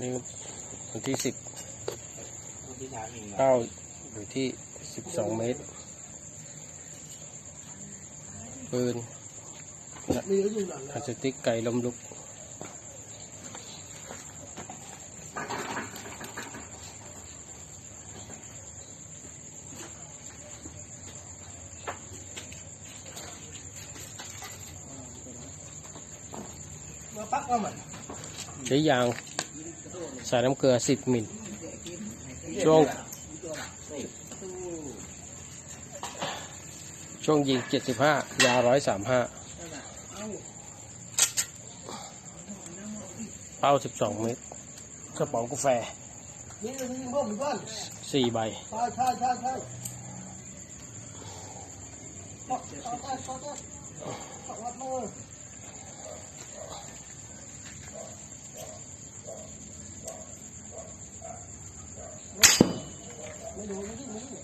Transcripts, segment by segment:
นี่วันที่สิบที่ช้างเองเป้าอยู่ที่สิบสองเมตร ปืนมีก็อยู่หลังพลาสติกไก่ลมลุกมาปักว่ามันใช้ยาง ใส่น้ำเกลือสิบมิลช่วง ช่วงยิงเจ็ดสิบห้ายาร้อยสามห้าเป้าสิบสองเมตรกระป๋องกาแฟนี่นี่นี่พวกมีบ้านสี่ใบใช่ใช่ใช่ใช่ปักปักปักปักปักปักวัดมือไม่ดูไม่ดูไม่ดู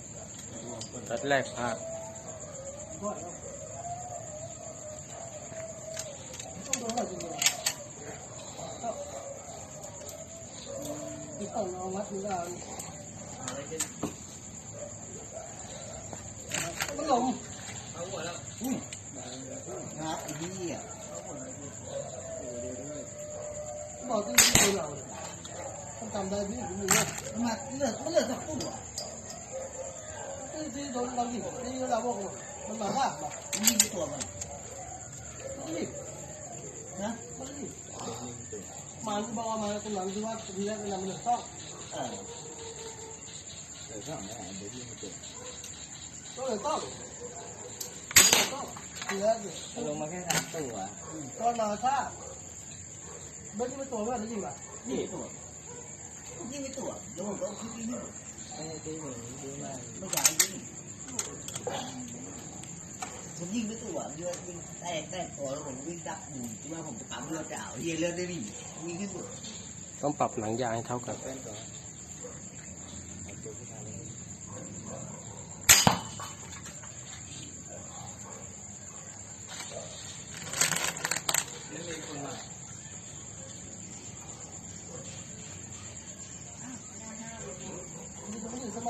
นัดแรกพลาดก็ต้องดูหน่อยจริงๆก็ที่ต้องเอามัด มือกันมันหลงงับอีนี่อะบอกที่ที่เราต้องจำได้พี่ผมเนี่ยมันเลือดมันเลือดสักปุ๊บอะที่ที่โดนเราหยิบ ที่เอกมันมาลากมามันยิงตัวมันหยิบนะมันหยิบมาที่บอกมาตรงหลังที่ว่าทีแรกมันมันต้องเออเดี๋ยวสั่งได้เดี๋ยวยิงตัวก็เลยต้องต้องทีแรกเนี่ยลงมาแค่สามตัวตอมาได้ยิงป่ะนี่ตัวยิงไม่ตัวโดนก็คือยิงไม่ได้ตีหนึ่งตีมาไม่จ่ายยิงผมยิงไม่ตัวเลือดยิงแตกแตกคอแล้วผมวิ่งดักหมุนที่ว่าผมจะปั๊มเลือดจะเอาเฮียเลือดได้ดิวิ่งขึ้นตัวต้องปรับหนังยางให้เท่ากันนี่จะไม่ถึงสมาธิมากเลย เดินมาช้าเลยพี่ไม่ต้องสมา ดูของก็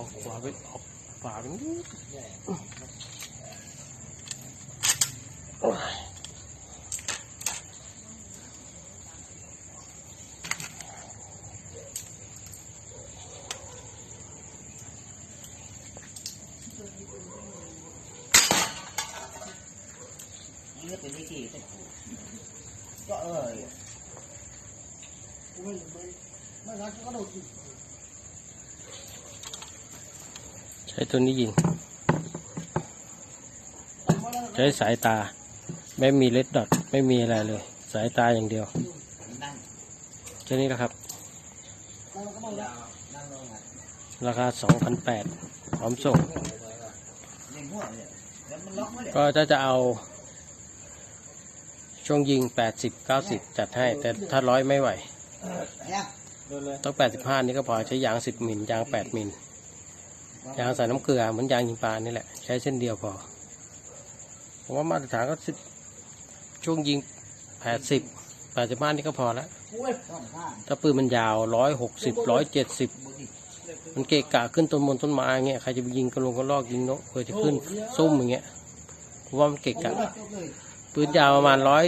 ออกขวาไปออกขวาไปนิดโอ้ยเลือดเป็นที่ที่แต่ก็เออไม่ไม่ไม่รักก็โดดอีก ใช้ตัวนี้ยิง ใช้สายตา ไม่มีเลดดอทไม่มีอะไรเลย สายตาอย่างเดียวแค่นี้แหละครับแล้วก็บอกแล้วนั่งลงอะราคา 2,800พร้อมส่งเล่นหัวเลยแล้วมันล็อกมาเลยก็ถ้าจะเอาช่วงยิง 80 90 จัดให้ แต่ถ้าร้อยไม่ไหวเนี่ยต้อง 85 นี่ก็พอใช้ยาง 10 มิลยาง 8 มิล ยางใส่น้ำเกลือเหมือนยางยิงปลานี่แหละ ใช้เส้นเดียวพอผมว่ามาตรฐานก็ช่วงยิง80 85นี่ก็พอแล้วถ้าปืนมันยาว160 170บุรีมันเกะกะขึ้นต้นมนต้นไม้เงี้ยใครจะไปยิงกระลงกระลอกยิงนกเพื่อจะขึ้นซุ่มอย่างเงี้ยผมว่ามันเกะกะปืนยาวประมาณร้อย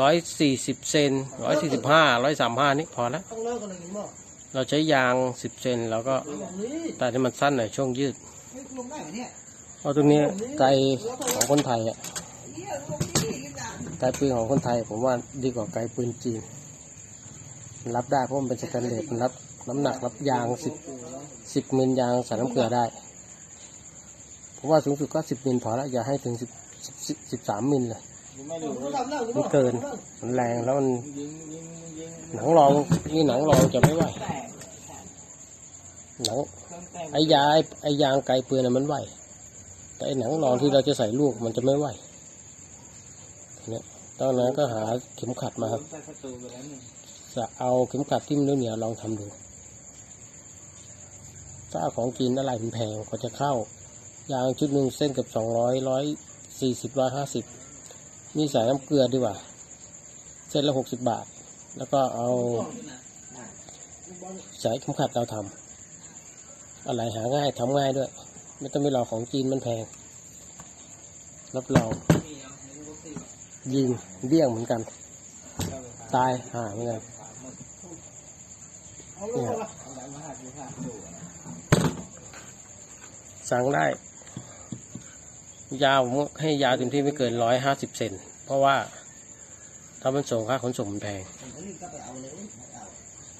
ร้อยสี่สิบเซนร้อยสี่สิบห้าร้อยสามห้านี่พอแล้ว เลิกกันเลยมั้งเราใช้ยางสิบเซนแล้วก็นี่แต่ที่มันสั้นหน่อยช่วงยืดเฮ้ยลงได้ไหมเนี่ยเอาตรงนี้ไกลของคนไทยอะเฮียลงนี่ยิงดังไกลปืนของคนไทย ผมว่าดีกว่าไกลปืนจีนมันรับได้เพราะมันเป็นสแตนเลสมันรับน้ำหนักรับยางสิบสิบมิลยางใส่น้ำเกลือได้เพราะว่าสูงสุดก็สิบมิลพอแล้วอย่าให้ถึงสิบสิบสิบสามมิลเลยไม่รู้ทำแล้วมันเกิน มันแรงแล้วมันหนังรองนี่หนังรองจะไม่ไหวหนังไอ้ยาไอ้ไอ้ยางไกลปืนน่ะมันไหวแต่ไอ้หนังรองที่เราจะใส่ลูกมันจะไม่ไหวเนี่ยตอนนั้นก็หาเข็มขัดมาครับใส่ประตูไปแล้วนี่จะเอาเข็มขัดที่มันเหนียวๆลองทำดูถ้าเอาของกินอะไรมันแพงกว่าจะเข้ายางชุดหนึ่งเส้นกับสองร้อยร้อยสี่สิบร้อยห้าสิบ มีใส่น้ำเกลือดีกว่า เส้นละหกสิบบาท แล้วก็เอาใส่เข็มขัดเราทำอะไรหาง่ายทำง่ายด้วย ไม่ต้องไปรอของจีนมันแพง รับรองยิงเบี้ยงเหมือนกัน ตายหาเหมือนกันสั่งได้ ยาวผมให้ยาวเต็มที่ไม่เกินร้อยห้าสิบเซนเพราะว่าถ้ามันส่งค่าขนส่งมันแพง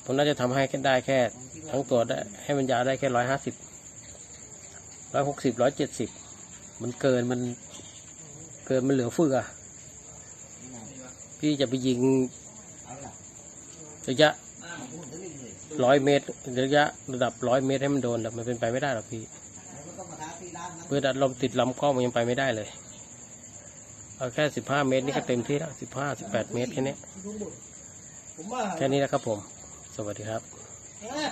ผมน่าจะทำให้ได้แค่ ทั้งตัวได้ ให้มันยาวได้แค่ร้อยห้าสิบร้อยหกสิบร้อยเจ็ดสิบมันเกินมันเกินมันเหลือเฟือพี่จะไปยิงระยะร้อยเมตรระยะระดับร้อยเมตรให้มันโดนแต่มันเป็นไปไม่ได้หรอกพี่ มาท้าที่ร้านนะเพื่อดัดลมติดลำกล้องมันยังไปไม่ได้เลย เอาแค่สิบห้าเมตรนี่ก็เต็มที่แล้วสิบห้าสิบแปดเมตรแค่นี้ผมว่าแค่นี้นะครับผม สวัสดีครับเอ๊ะ